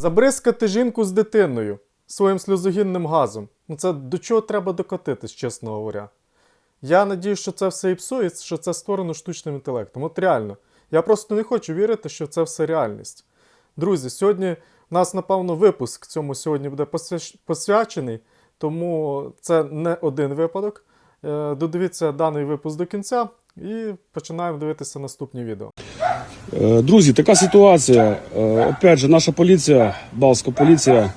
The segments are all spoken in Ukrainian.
Забризкати жінку з дитиною своїм сльозогінним газом. Ну це до чого треба докотитись, чесно говоря. Я надію, що це все і псує, що це створено штучним інтелектом. От реально. Я просто не хочу вірити, що це все реальність. Друзі, сьогодні у нас, напевно, випуск цьому сьогодні буде посвячений, тому це не один випадок. Е, Додивіться даний випуск до кінця і починаємо дивитися наступні відео. Е, Друзі, така ситуація. Е, Опять же, наша поліція, Балська поліція,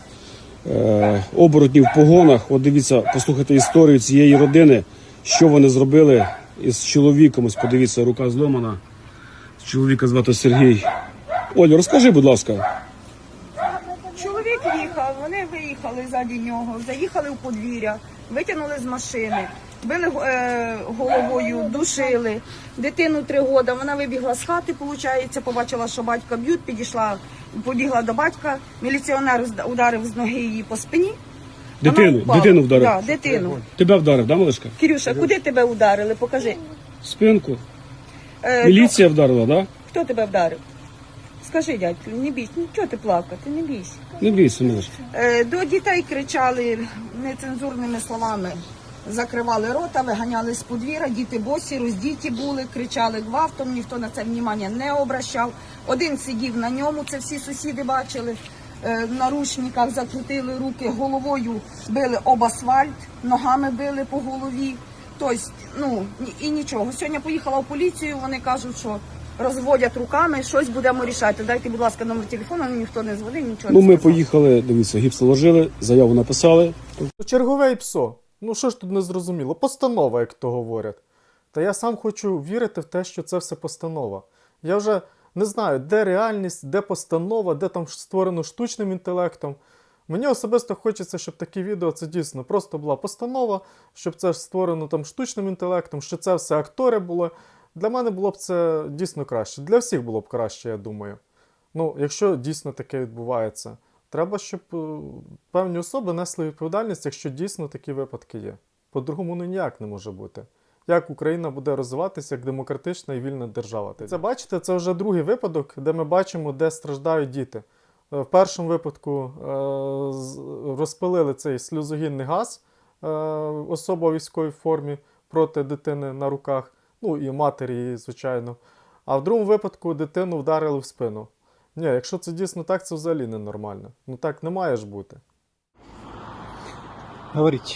е, оборотні в погонах. От дивіться, послухайте історію цієї родини, що вони зробили із чоловіком. Ось подивіться, рука зломана. Чоловіка звати Сергій. Олю, розкажи, будь ласка. Чоловік їхав, вони виїхали ззаді нього, заїхали в подвір'я, витягнули з машини, били е, головою, душили. Дитину три роки, вона вибігла з хати, виходить, побачила, що батька б'ють, підійшла, побігла до батька. Міліціонер ударив з ноги її по спині. Дитину, впала. дитину вдарив. Да, дитину. Тебе вдарив, да, малишка? Кирюша, куди тебе ударили? Покажи. Спинку. Е, Міліція вдарила, да? Хто тебе вдарив? Скажи, дядьку, не бійся, ну чого ти плакати, не бійся. Не бійся, малишка. Е, До дітей кричали нецензурними словами. Закривали рота, виганяли з подвір'я, діти босі, роздіті були, кричали гвалтом, ніхто на це внимання не обращав. Один сидів на ньому, це всі сусіди бачили. Е, В наручниках закрутили руки, головою били об асфальт, ногами били по голові. Тобто, ну і нічого. Сьогодні поїхала в поліцію, вони кажуть, що розводять руками, щось будемо рішати. Дайте, будь ласка, номер телефону, ніхто не дзвонив, нічого Ну, не ми сказав. поїхали, дивіться, гіпс наложили, заяву написали. Чергове і псо. Ну що ж тут не зрозуміло? Постанова, як то говорять. Та я сам хочу вірити в те, що це все постанова. Я вже не знаю, де реальність, де постанова, де там створено штучним інтелектом. Мені особисто хочеться, щоб такі відео це дійсно просто була постанова, щоб це створено там штучним інтелектом, що це все актори були. Для мене було б це дійсно краще. Для всіх було б краще, я думаю. Ну, якщо дійсно таке відбувається, треба, щоб е, певні особи несли відповідальність, якщо дійсно такі випадки є. По-другому ну ніяк не може бути. Як Україна буде розвиватися як демократична і вільна держава? Це бачите, це вже другий випадок, де ми бачимо, де страждають діти. Е, В першому випадку е, розпилили цей сльозогінний газ, особа у військовій формі проти дитини на руках, ну і матері, звичайно. А в другому випадку дитину вдарили в спину. Ні, якщо це дійсно так, це взагалі ненормально. Ну так не має ж бути. Говорите,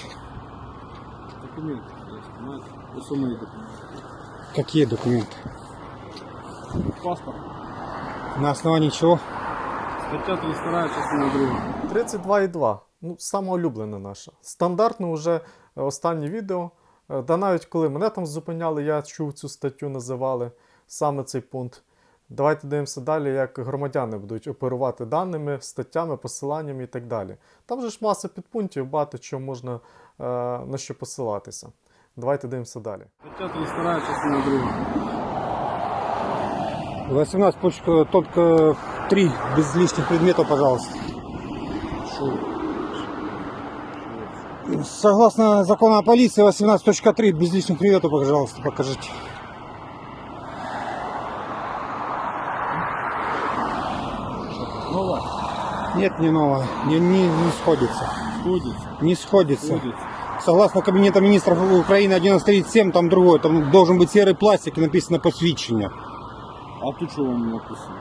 Документы, понимаете? Основные документы. какие документы? Паспорт. На основании чего? Стаття 32, частина 2. 32,2. Ну, саме улюблене наше. Стандартно вже е, останнє відео. Е, Да навіть коли мене там зупиняли, я чув цю статтю, називали саме цей пункт. Давайте дивимося далі, як громадяни будуть оперувати даними, статтями, посиланнями і так далі. Там же ж маса підпунктів, багато чого можна е, на що посилатися. Давайте дивимося далі. Стаття 32, частина 2. 18 почка, только 3, без лишних предметов, пожалуйста. Согласно закону о полиции, 18.3, без лишних предметов, пожалуйста, покажите. Нет, не новое, не, не, не сходится. Сходиться. Не сходится. Сходиться. Согласно Кабинета министров Украины 1137, там другое, там должен быть серый пластик и написано посвящение. А тут що вам написано?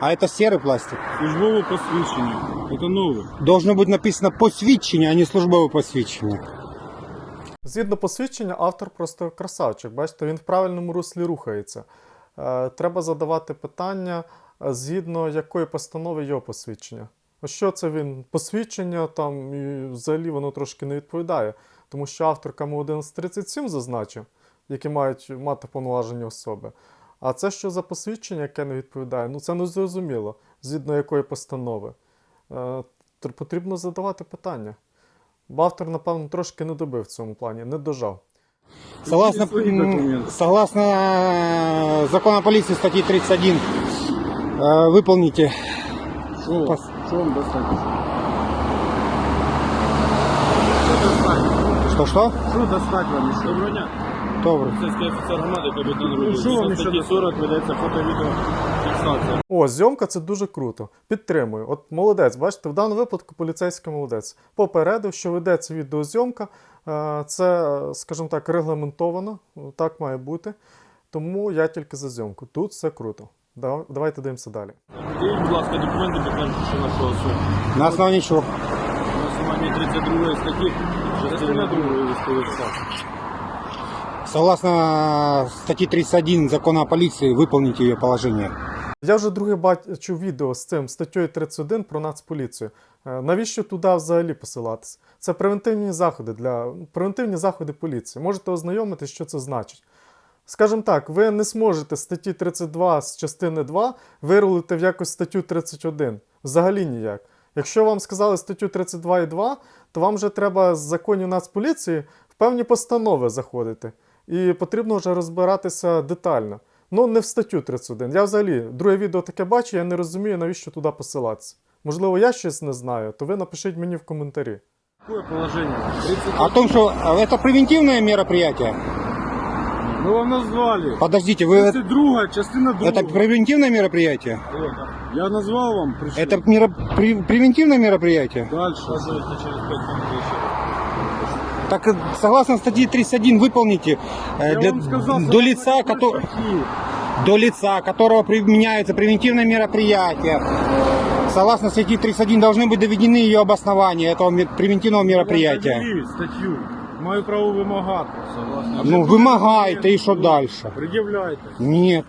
А это серый пластик. Службове посвідчення. Це нове. Должно быть написано посвідчення, а не службове посвідчення. Згідно посвідчення, автор просто красавчик. Бачите, він в правильному руслі рухається. Е, треба задавати питання, е, згідно якої постанови його посвідчення. Ось що це він? Посвідчення там і взагалі воно трошки не відповідає, тому що автор КМУ 1137 зазначив, які мають мати повноважені особи. А це що за посвідчення, яке не відповідає? Ну це не зрозуміло, згідно якої постанови. Е, тр- потрібно задавати питання. Бо автор, напевно, трошки не добив в цьому плані, не дожав. Согласно, Свои м, документы. согласно э, закону о полиции статьи 31, э, выполните. Що? Пос- Що вам Что что? Що достати вам ще? Доброго дня. Добре. Поліцейський офіцер громади, капітан що вам Рудів. ще статті 40 ведеться фото-відео фіксація. О, зйомка це дуже круто. Підтримую. От молодець, бачите, в даному випадку поліцейський молодець. Попередив, що ведеться відеозйомка. Е, Це, скажімо так, регламентовано, так має бути. Тому я тільки за зйомку. Тут все круто. Да- Давайте дивимося далі. Дивіть, будь ласка, документи підтверджуючи нашу особу. На основании чего? На основанні 32 статті, частина 2 військових став. Согласно статье 31 закона о полиции, выполните ее положение. Я вже друге бачу відео з цим статтею 31 про нацполіцію. Е, Навіщо туди взагалі посилатися? Це превентивні заходи для превентивні заходи поліції. Можете ознайомитися, що це значить. Скажімо так, ви не зможете статті 32 з частини 2 вирулити в якось статтю 31. Взагалі ніяк. Якщо вам сказали статтю 32 і 2, то вам вже треба з законів Нацполіції в певні постанови заходити. І потрібно вже розбиратися детально. Ну, не в статтю 31. Я взагалі друге відео таке бачу, я не розумію, навіщо туди посилатися. Можливо, я щось не знаю, то ви напишіть мені в коментарі. Какое положення? 30... О том, что это превентивное мероприятие. Вам назвали. Подождите, вы 32 частина 2. это превентивное мероприятие? Я назвав вам, прийшов. Это меро- пре- превентивное мероприятие? Дальше. Показуєте через 5 минут ще. Так э, согласно статье 31 выполните э, Я для- вам сказав, до лица, кото- до лица, которого применяется превентивное мероприятие. Согласно статье 31 должны быть доведены ее обоснования этого превентивного мероприятия. Я статтю. Маю право вимагати. Согласно. Ну, вымогайте и что дальше? Пред'являйте. Нет.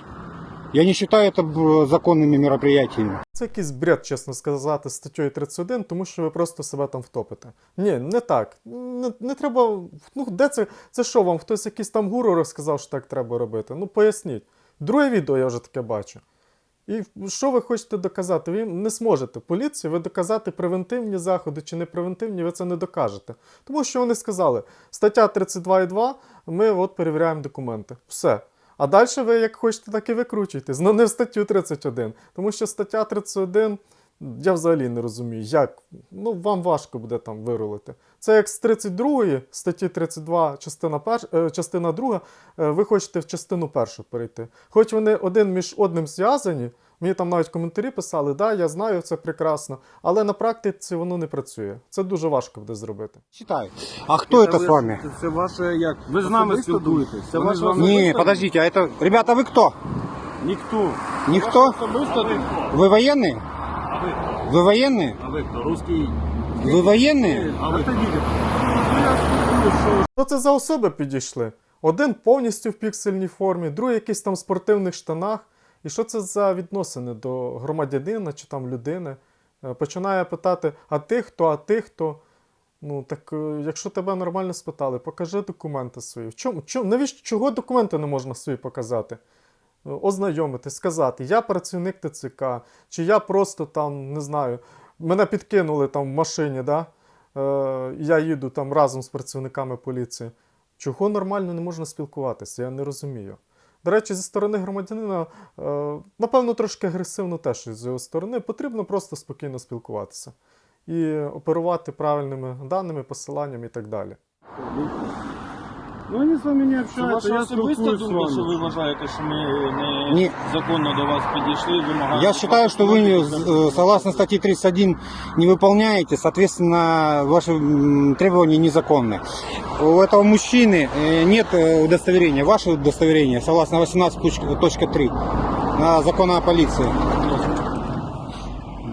Я не считаю это э, законными мероприятиями. Це якийсь бред, чесно сказати, з статтею 31, тому що ви просто себе там втопите. Ні, не так. Не, не треба. Ну, де це? Це що вам? Хтось якийсь там гуру розказав, що так треба робити? Ну поясніть. Друге відео я вже таке бачу. І що ви хочете доказати? Ви не зможете поліції, ви доказати превентивні заходи чи не превентивні, ви це не докажете. Тому що вони сказали, стаття 32.2, ми от перевіряємо документи. Все. А далі ви як хочете, так і викручуйтесь. Ну не в статтю 31. Тому що стаття 31, я взагалі не розумію, як. Ну, вам важко буде там вирулити. Це як з 32 статті 32, частина, перш, е, частина 2, е, ви хочете в частину першу перейти. Хоч вони один між одним зв'язані, мені там навіть коментарі писали, да, я знаю, це прекрасно, але на практиці воно не працює. Це дуже важко буде зробити. Считаю. А кто это с вами? Це, це ваше як? Ви з нами Особисто спілкуєтесь. Це Вони ваше з вами Не, подождите, а это... Ребята, вы кто? Ніхто. Никто? Особисто ти? Вы военные? А ви? Вы военные? А ви хто? Русський? Вы военные? А ви? Що це за особи підійшли? Один повністю в піксельній формі, другий якийсь там в спортивних штанах. І що це за відносини до громадянина чи там людини? Е, Починає питати: а ти хто, а ти хто? Ну так е, якщо тебе нормально спитали, покажи документи свої. В чому, чому, навіщо чого документи не можна свої показати? Ознайомитись, сказати, я працівник ТЦК, чи я просто там, не знаю, мене підкинули там в машині, да? е, я їду там разом з працівниками поліції. Чого нормально не можна спілкуватися? Я не розумію. До речі, зі сторони громадянина, е, напевно, трошки агресивно теж з його сторони. Потрібно просто спокійно спілкуватися і оперувати правильними даними, посиланнями і так далі. Ну вони з вами не Це общаються, ваша я особиста спілкуюсь з думка, що ви вами. вважаєте, що ми не Ні. законно до вас підійшли, вимагаємо. Я считаю, что вы, э, согласно статье 31, не выполняете, соответственно, ваши м, требования незаконны. У этого мужчины э, нет э, удостоверения. Ваше удостоверение, согласно 18.3 на закона о полиции.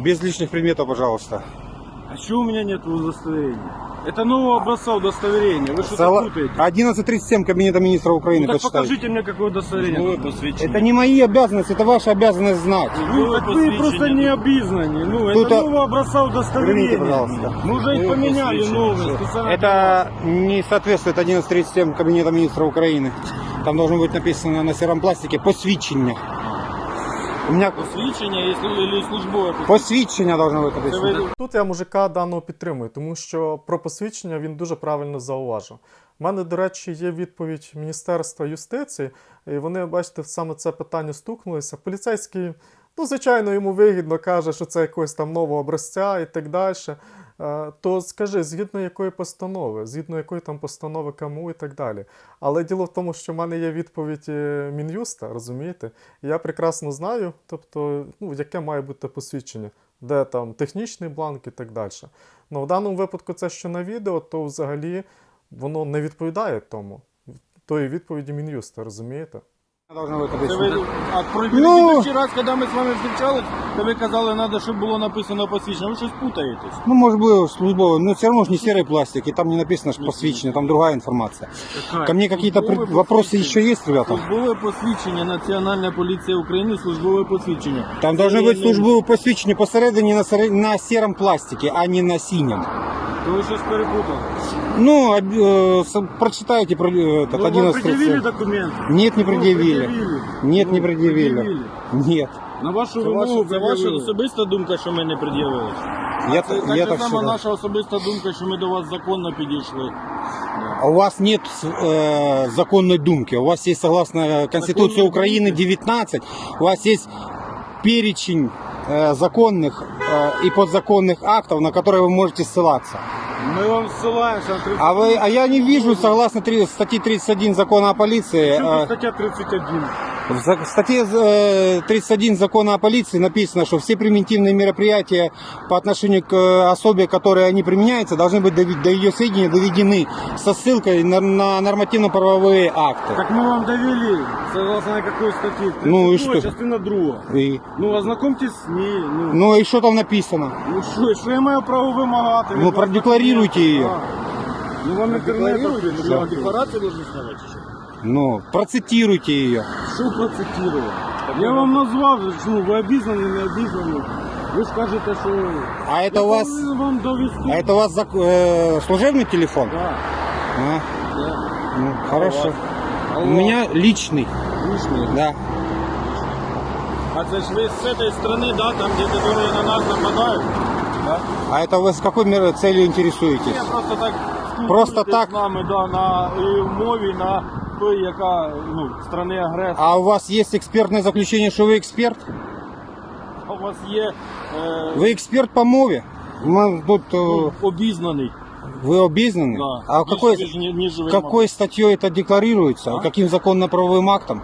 Без лишних предметов, пожалуйста. А чего у меня нет удостоверения? Это нового образца удостоверения. Вы что-то Согла- путаете. 11.37 Кабинета министра Украины, Ну, так почитайте. покажите мне, какое удостоверение. Это не мои обязанности, это ваша обязанность знать. Ну, так вы просто не обизнаны. Ну, Тут, это а, нового образца удостоверения. Извините, пожалуйста. Мы уже их поменяли, посвящение. новые. Это не соответствует 11.37 Кабинета министра Украины. Там должно быть написано на сером пластике «посвідчення». У меня Посвідчення, якщо или службове посвідчення. посвідчення должно бути Це Тут я мужика даного підтримую, тому що про посвідчення він дуже правильно зауважив. У мене, до речі, є відповідь Міністерства юстиції, і вони, бачите, саме це питання стукнулися. Поліцейський, ну, звичайно, йому вигідно каже, що це якогось там нового образця і так далі. То скажи, згідно якої постанови, згідно якої там постанови КМУ і так далі. Але діло в тому, що в мене є відповідь е, Мін'юста, розумієте? Я прекрасно знаю, тобто, ну, яке має бути посвідчення, де там технічний бланк і так далі. Ну, в даному випадку, це що на відео, то взагалі воно не відповідає тому. Тої відповіді Мін'юста, розумієте? Должна быть Це ви, объяснена. а про Ну. предыдущий раз, коли ми з вами зустрічались, то ви казали, треба, щоб було написано посвідчення. Ви щось путаєтесь. Ну, может быть, службовый, но все равно же не серый пластик, и там не написано, что посвящено, там другая информация. Ко мне какие-то Службове пред- вопросы посвідчення. еще есть, ребята? Службове посвідчення Національна поліція України, службове посвідчення. Там Це должно є быть не- службовое посвящение посередине на, сер- на сером пластике, а не на синем. То ви щось перепутали. Ну, э, прочитайте про э, этот Ну, вам 11 пред'явили документи? Нет, не Ну, предъявили. Нет, Ну, не предъявили. Нет. На вашу Це вимогу, ваша- це ваша пред'явили. особиста думка, що ми не пред'явили. Я, Це т- так я так сама считаю. наша особиста думка, що ми до вас законно підійшли. А У вас нет э, законной думки. У вас есть, согласно Конституции Законной Украины, думки? 19, у вас есть перечень э, законных э, и подзаконных актов, на которые вы можете ссылаться. Ми вам ссилаємося на 30... А, вы, а я не вижу, согласно три- статье 31 закона о полиции, Чому э, стаття 31? в за- в статье э, 31 закона о полиции написано, что все примитивные мероприятия по отношению к э, особе, которые они применяются, должны быть дови- до ее сведения доведены со ссылкой на, на нормативно-правовые акты. Так ми вам довели, согласно на какой статье? Ну и 32, что? частина 2. И- Ну, ознакомьтесь с ней. Ну, ну и что там написано? ну що, що я маю право вимагати? від Ну, вас продекларуйте документи? її. А. Ну, вам інтернет Продекларуйте, відкрити. да. Що, декларацію должны ставити? чи що? Ну, процитируйте ее. Що процитувати? Я вам назвав, ну, ви обізнані, не обізнані. Ви ж кажете, що... А это Я у вас, повинен вам довести. а это у вас зак- э, служебный телефон? Да, А, да. ну, хорошо. А У вас? меня личный, Лишнє. да. А це ж ви з цієї сторони, да, там, де которые на нас нападають? Да? А это вы с какой мер- целью Я интересуетесь? просто так Просто спілкуюсь так? з нами, да, на е, мові, на той, яка, ну, сторони агресора. А у вас есть экспертное заключение, что вы эксперт? А у вас є е, Вы эксперт по мове? Мы тут, э, ну, обізнаний. вы обезнаны? Да. А Більше, какой, ніж- ніж- ніж ви, какой статьей это декларируется? А? Каким законно-правовым актом?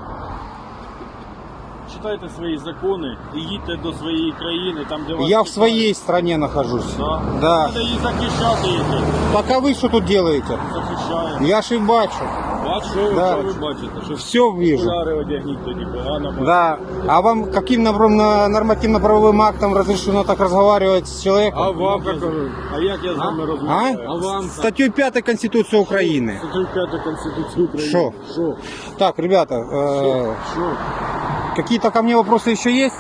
мабуть. Читайте свої закони і їдьте до своєї країни, там, де вас Я в чекають. своей стране нахожусь. Да. Да. Треба її захищати, їдьте. Так а вы что тут делаете? Захищаємо. Я ж и бачу. Бачу, що, Да. що ви бачите? Що Все вижу. окуляри одягніть тоді погано. бачите. Да. А вам каким набор- на- нормативно-правовым актом разрешено так разговаривать с человеком? А вам як, а як я з вами розмовляю? А? А вам Статью 5 Конституции Украины. Статтю 5 Конституції України. Що? Що? Так, ребята, э, Що? Какие-то ко мне вопросы еще есть?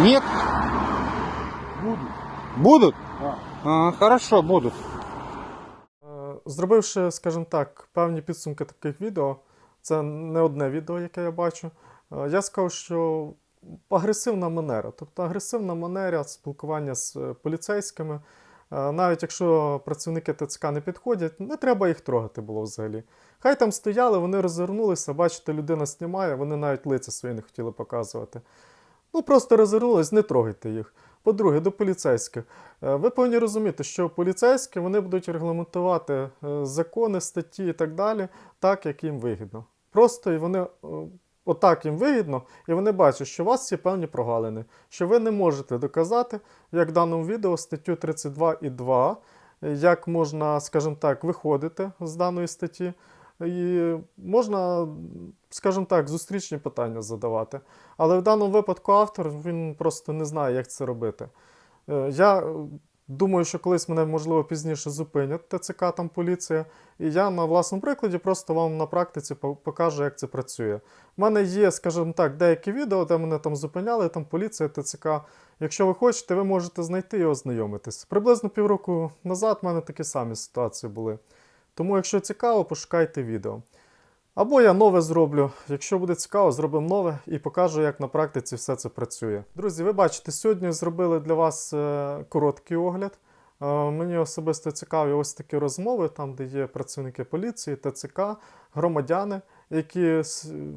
Нет? Буду. Будут? Так. А, хорошо, будут. Е, Зробивши, скажімо так, певні підсумки таких відео, це не одне відео, яке я бачу. е, Я скажу, що агресивна манера, тобто агресивна манера спілкування з е, поліцейськими. Е, Навіть якщо працівники ТЦК не підходять, не треба їх трогати було взагалі. Хай там стояли, вони розвернулися, бачите, людина знімає, вони навіть лиця свої не хотіли показувати. Ну просто розвернулись, не трогайте їх. По-друге, до поліцейських. Е, Ви повинні розуміти, що поліцейські вони будуть регламентувати е, закони, статті і так далі, так, як їм вигідно. Просто і вони отак їм вигідно, і вони бачать, що у вас є певні прогалини, що ви не можете доказати, як в даному відео статтю 32 і 2, е, як можна, скажімо так, виходити з даної статті. І можна, скажімо так, зустрічні питання задавати. Але в даному випадку автор він просто не знає, як це робити. Е, Я думаю, що колись мене, можливо, пізніше зупинять ТЦК, там поліція, і я на власному прикладі просто вам на практиці покажу, як це працює. У мене є, скажімо так, деякі відео, де мене там зупиняли, там поліція, ТЦК. Якщо ви хочете, ви можете знайти і ознайомитись. Приблизно півроку назад в мене такі самі ситуації були. Тому, якщо цікаво, пошукайте відео. Або я нове зроблю. Якщо буде цікаво, зробимо нове і покажу, як на практиці все це працює. Друзі, ви бачите, сьогодні зробили для вас е, короткий огляд. Е, Мені особисто цікаві ось такі розмови, там, де є працівники поліції, ТЦК, громадяни, які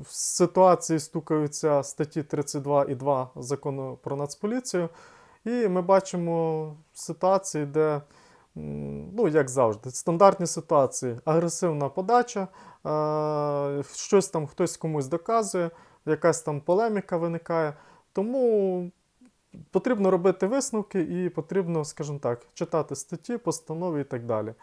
в ситуації стукаються статті 32 і 2 закону про нацполіцію. І ми бачимо ситуації, де, ну, як завжди, стандартні ситуації, агресивна подача, щось там хтось комусь доказує, якась там полеміка виникає. Тому потрібно робити висновки і потрібно, скажімо так, читати статті, постанови і так далі.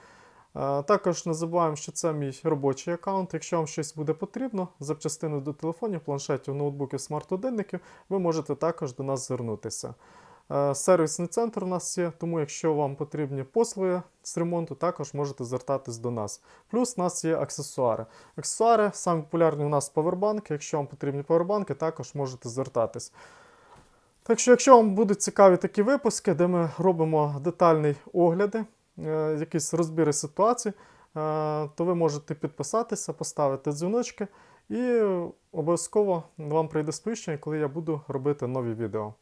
Також не забуваємо, що це мій робочий аккаунт. Якщо вам щось буде потрібно, запчастини до телефонів, планшетів, ноутбуків, смарт-годинників, ви можете також до нас звернутися. Е, Сервісний центр у нас є, тому якщо вам потрібні послуги з ремонту, також можете звертатись до нас. Плюс у нас є аксесуари. Аксесуари, самі популярні у нас павербанки. Якщо вам потрібні павербанки, також можете звертатись. Так що, якщо вам будуть цікаві такі випуски, де ми робимо детальні огляди, е, якісь розбіри ситуацій, е, то ви можете підписатися, поставити дзвіночки, і обов'язково вам прийде сповіщення, коли я буду робити нові відео.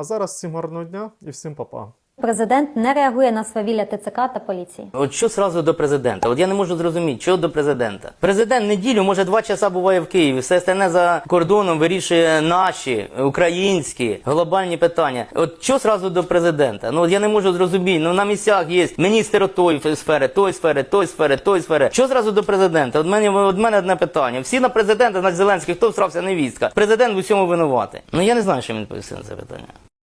А зараз всім гарного дня і всім па-па. Президент не реагує на свавілля ТЦК та поліції. От що сразу до президента? От я не можу зрозуміти, що до президента. Президент неділю, може, два часа буває в Києві, все остальне за кордоном вирішує наші українські глобальні питання. От що сразу до президента? Ну от я не можу зрозуміти. Ну на місцях є міністр тої сфери, той сфери, той сфери, той сфери. Що зразу до президента? От мене от мене одне питання. Всі на президента, на Зеленський, хто всрався невістка. Президент в усьому винуватий. Ну я не знаю, що він відповісти на це питання.